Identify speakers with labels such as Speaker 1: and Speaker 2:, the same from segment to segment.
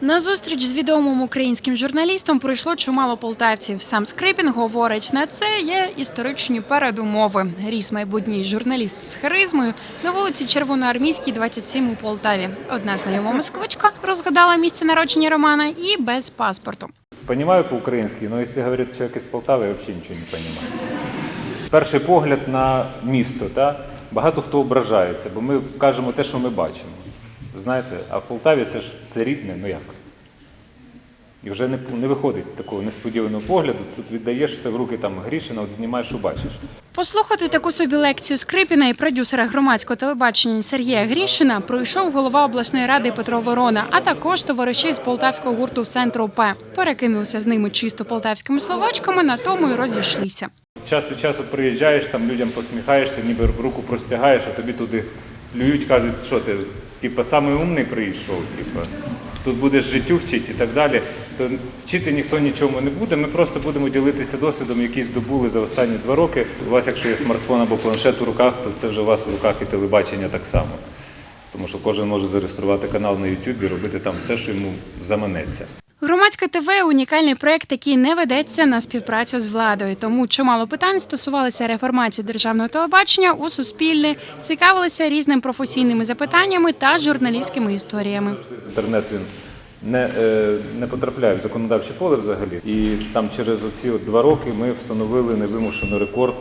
Speaker 1: На зустріч з відомим українським журналістом прийшло чимало полтавців. Сам Скрипін говорить, на це є історичні передумови. Ріс майбутній журналіст з харизмою на вулиці Червоноармійській, 27 у Полтаві. Одна знайома москвичка розгадала місце народження Романа і без паспорту.
Speaker 2: Понимаю по-украински, но если говорит человек из Полтавы, я вообще ничего не понимаю. Перший погляд на місто, та? багато хто ображається, бо ми кажемо те, що ми бачимо. Знаєте, а в Полтаві це ж це рідне, ну як? І вже не, не виходить такого несподіваного погляду, тут віддаєш все в руки там Грішина, от знімаєш, що бачиш.
Speaker 1: Послухати таку собі лекцію Скрипіна і продюсера громадського телебачення Сергія Грішина пройшов голова обласної ради Петро Ворона, а також товариші з полтавського гурту «Центру П. Перекинулися з ними чисто полтавськими словачками, на тому й розійшлися.
Speaker 2: Час від часу приїжджаєш, там людям посміхаєшся, ніби руку простягаєш, а тобі туди плюють, кажуть, що ти, типа, самий умний прийшов, типу, тут будеш життю вчити і так далі. То вчити ніхто нічому не буде. Ми просто будемо ділитися досвідом, який здобули за останні два роки. У вас, якщо є смартфон або планшет у руках, то це вже у вас в руках і телебачення так само. Тому що кожен може зареєструвати канал на YouTube і робити там все, що йому заманеться.
Speaker 1: Громадське ТВ унікальний проект, який не ведеться на співпрацю з владою. Тому чимало питань стосувалися реформації державного телебачення у суспільне, цікавилися різними професійними запитаннями та журналістськими історіями.
Speaker 2: Інтернет він не, е, не потрапляє в законодавче поле взагалі. І там через оці два роки ми встановили невимушений рекорд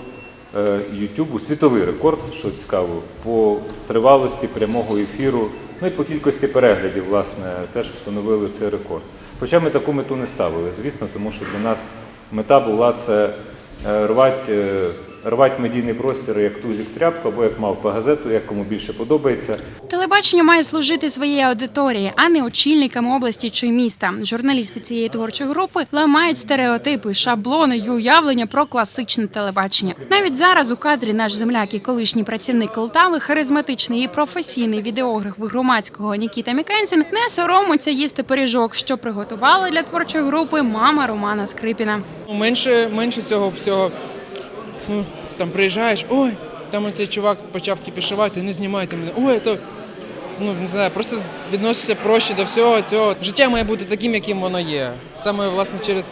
Speaker 2: е, Ютубу, світовий рекорд, що цікаво, по тривалості прямого ефіру, ну і по кількості переглядів, власне, теж встановили цей рекорд. Хоча ми таку мету не ставили, звісно, тому що для нас мета була це е, рвати, е, рвати медійний простір як тузик тряпку або як мавпа газету, як кому більше подобається.
Speaker 1: Телебачення має служити своїй аудиторії, а не очільникам області чи міста. Журналісти цієї творчої групи ламають стереотипи, шаблони й уявлення про класичне телебачення. Навіть зараз у кадрі наш земляк і колишній працівник Полтави, харизматичний і професійний відеограф громадського Нікіта Мікенсін не соромиться їсти пиріжок, що приготувала для творчої групи мама Романа Скрипіна.
Speaker 3: Ну, Менше, менше цього всього. Ну, там приїжджаєш, ой, там оцей чувак почав кіпішувати, не знімайте мене. Ой, то ну не знаю, просто відносишся проще до всього цього. Життя має бути таким, яким воно є. Саме власне через.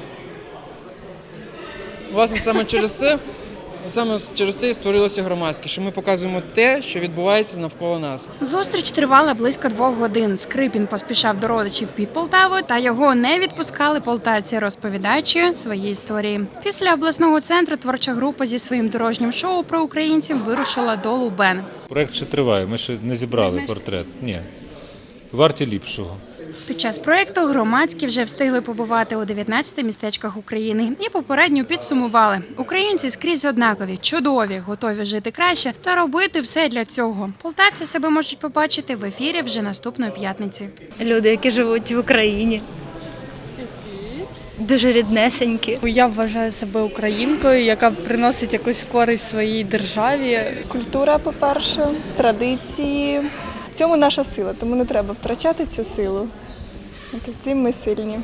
Speaker 3: Власне, саме через це, саме через це і створилося громадське, що ми показуємо те, що відбувається навколо нас.
Speaker 1: Зустріч тривала близько двох годин. Скрипін поспішав до родичів під Полтавою, та його не відпускали полтавці, розповідаючи свої історії. Після обласного центру творча група зі своїм дорожнім шоу про українців вирушила до Лубен.
Speaker 2: Проект ще триває, ми ще не зібрали портрет. Ні. Варті ліпшого.
Speaker 1: Під час проекту громадські вже встигли побувати у 19 містечках України і попередньо підсумували: українці скрізь однакові, чудові, готові жити краще та робити все для цього. Полтавці себе можуть побачити в ефірі вже наступної п'ятниці.
Speaker 4: люди, які живуть в Україні. Дуже ріднесенькі.
Speaker 5: Я вважаю себе українкою, яка приносить якусь користь своїй державі.
Speaker 6: Культура, по-перше, традиції. В цьому наша сила, тому не треба втрачати цю силу. Тим ми сильні.